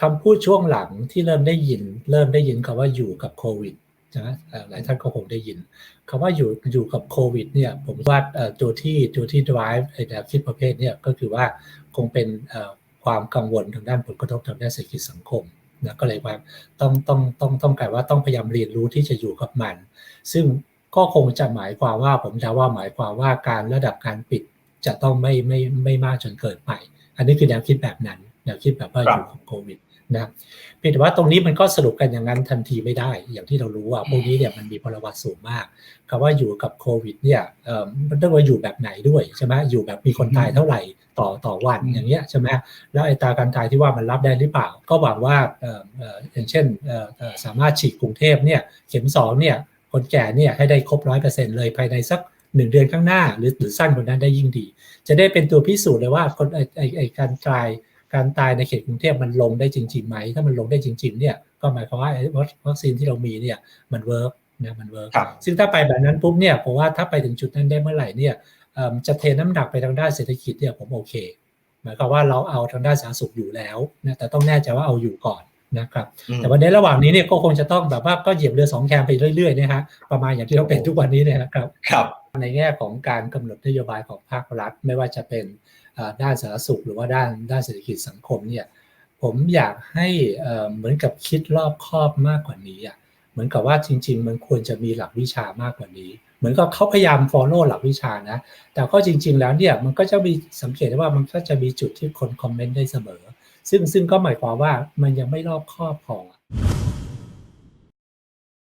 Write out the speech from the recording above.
คำพูดช่วงหลังที่เริ่มได้ยิน เริ่มได้ยินคำว่าอยู่กับโควิดนะหลายท่านก็คงได้ยินคำว่าอยู่อยู่กับโควิดเนี่ยผมว่าตัวที่ตัวที่ drive ไอแนวคิดประเภทเนี่ยก็คือว่าคงเป็นความกังวลทางด้านผลกระทบทางด้านเศรษฐกิจสังคมนะก็เลยว่าต้องต้องต้องต้องการว่าต้องพยายามเรียนรู้ที่จะอยู่กับมัน ซึ่งก็คงจะหมายความว่าผมจะว่าหมายความว่าการระดับการปิดจะต้องไม่ไม่ไม่มากจนเกินไป อันนี้คือแนวคิดแบบนั้น แนวคิดแบบว่าอยู่กับโควิดนะครับเพียงแต่ว่าตรงนี้มันก็สรุปกันอย่างนั้นทันทีไม่ได้ อย่างที่เรารู้ว่าพวกนี้เนี่ยมันมีพลวัตสูงมากคำว่าอยู่กับโควิดเนี่ยเอ่อมันต้องว่าอยู่แบบไหนด้วยใช่ไหมอยู่แบบมีคนตายเท่าไหร่ต่อต่อวันอย่างเงี้ยใช่ไหมแล้วไอ้ตราการตายที่ว่ามันรับได้หรือเปล่า ก็หวังว่าเอ่อเอ่ออย่างเช่นเอ่อเอ่อสามารถฉีดกรุงเทพเนี่ยเข็มสองเนี่ยคนแก่เนี่ยให้ได้ครบร้อยเปอร์เซ็นต์เลยภายในสักหนึ่งเดือนข้างหน้า หรือหรือสั้นกว่านั้นได้ยิ่งดี จะได้เป็นตัวพิสูจน์เลยว่าคนไอไอไอการตาย การตายในเขตกรุงเทพมันลงได้จริงๆไหม ถ้ามันลงได้จริงๆเนี่ยก็หมายความว่าไอ้วัคซีนที่เรามีเนี่ยมันเวิร์กนะมันเวิร์กครับซึ่งถ้าไปแบบนั้นปุ๊บเนี่ยผมว่าถ้าไปถึงจุดนั้นได้เมื่อไหร่เนี่ยเอิ่มจะเทน้ำหนักไปทางด้านเศรษฐกิจเนี่ยผมโอเค หมายความว่าเราเอาทางด้านสาธารณสุขอยู่แล้วนะแต่ต้องแน่ใจว่าเอาอยู่ก่อนนะครับอืมแต่วันในระหว่างนี้เนี่ยก็คงจะต้องแบบว่าก็เหยียบเรือสองแคมไปเรื่อยๆนะฮะประมาณอย่างที่เราเป็นทุกวันนี้เนยนะครับครับ ในแง่ของการกำหนดนโยบายของภาครัฐ ไม่ว่าจะเป็นด้านสาธารณสุข หรือว่าด้านด้านเศรษฐกิจสังคมเนี่ยผมอยากให้เอ่อเหมือนกับคิดรอบคอบมากกว่านี้อะเหมือนกับว่าจริง ๆ มันควรจะมีหลักวิชามากกว่านี้ เหมือนกับเขาพยายาม follow หลักวิชานะ แต่ก็จริง ๆ แล้วเนี่ยมันก็จะมีสังเกตได้ว่ามันก็จะมีจุดที่คนคอมเมนต์ได้เสมอ ซึ่งซึ่งก็หมายความว่ามันยังไม่รอบคอบพอ